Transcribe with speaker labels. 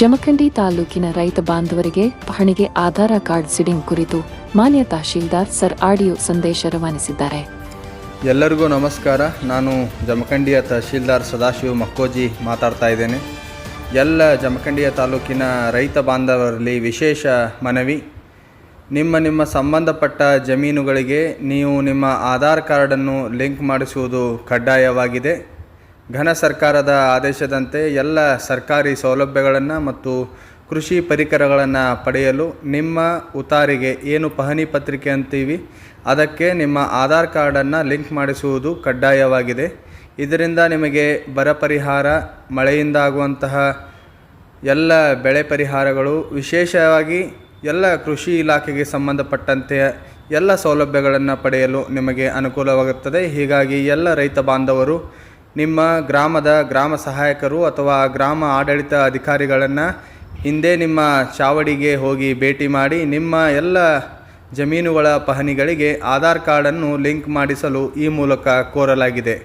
Speaker 1: ಜಮಖಂಡಿ ತಾಲೂಕಿನ ರೈತ ಬಾಂಧವರಿಗೆ ಪಹಣಿಗೆ ಆಧಾರ ಕಾರ್ಡ್ ಸಿಡಿಂಗ್ ಕುರಿತು ಮಾನ್ಯ ತಹಶೀಲ್ದಾರ್ ಸರ್ ಆಡಿಯೋ ಸಂದೇಶ ರವಾನಿಸಿದ್ದಾರೆ.
Speaker 2: ಎಲ್ಲರಿಗೂ ನಮಸ್ಕಾರ. ನಾನು ಜಮಖಂಡಿಯ ತಹಶೀಲ್ದಾರ್ ಸದಾಶಿವ ಮಕ್ಕೋಜಿ ಮಾತಾಡ್ತಾ ಇದ್ದೇನೆ. ಎಲ್ಲ ಜಮಖಂಡಿಯ ತಾಲೂಕಿನ ರೈತ ಬಾಂಧವರಲ್ಲಿ ವಿಶೇಷ ಮನವಿ. ನಿಮ್ಮ ನಿಮ್ಮ ಸಂಬಂಧಪಟ್ಟ ಜಮೀನುಗಳಿಗೆ ನೀವು ನಿಮ್ಮ ಆಧಾರ್ ಕಾರ್ಡನ್ನು ಲಿಂಕ್ ಮಾಡಿಸುವುದು ಕಡ್ಡಾಯವಾಗಿದೆ. ಘನ ಸರ್ಕಾರದ ಆದೇಶದಂತೆ ಎಲ್ಲ ಸರ್ಕಾರಿ ಸೌಲಭ್ಯಗಳನ್ನು ಮತ್ತು ಕೃಷಿ ಪರಿಕರಗಳನ್ನು ಪಡೆಯಲು ನಿಮ್ಮ ಉತಾರಿಗೆ ಏನು ಪಹಣಿ ಪತ್ರಿಕೆ ಅಂತೀವಿ, ಅದಕ್ಕೆ ನಿಮ್ಮ ಆಧಾರ್ ಕಾರ್ಡನ್ನು ಲಿಂಕ್ ಮಾಡಿಸುವುದು ಕಡ್ಡಾಯವಾಗಿದೆ. ಇದರಿಂದ ನಿಮಗೆ ಬರ ಪರಿಹಾರ ಮಳೆಯಿಂದಾಗುವಂತಹ ಎಲ್ಲ ಬೆಳೆ ಪರಿಹಾರಗಳು, ವಿಶೇಷವಾಗಿ ಎಲ್ಲ ಕೃಷಿ ಇಲಾಖೆಗೆ ಸಂಬಂಧಪಟ್ಟಂತೆ ಎಲ್ಲ ಸೌಲಭ್ಯಗಳನ್ನು ಪಡೆಯಲು ನಿಮಗೆ ಅನುಕೂಲವಾಗುತ್ತದೆ. ಹೀಗಾಗಿ ಎಲ್ಲ ರೈತ ಬಾಂಧವರು ನಿಮ್ಮ ಗ್ರಾಮದ ಗ್ರಾಮ ಸಹಾಯಕರು ಅಥವಾ ಗ್ರಾಮ ಆಡಳಿತ ಅಧಿಕಾರಿಗಳನ್ನು ಹಿಂದೆ ನಿಮ್ಮ ಚಾವಡಿಗೆ ಹೋಗಿ ಭೇಟಿ ಮಾಡಿ ನಿಮ್ಮ ಎಲ್ಲ ಜಮೀನುಗಳ ಪಹಣಿಗಳಿಗೆ ಆಧಾರ್ ಕಾರ್ಡನ್ನು ಲಿಂಕ್ ಮಾಡಿಸಲು ಈ ಮೂಲಕ ಕೋರಲಾಗಿದೆ.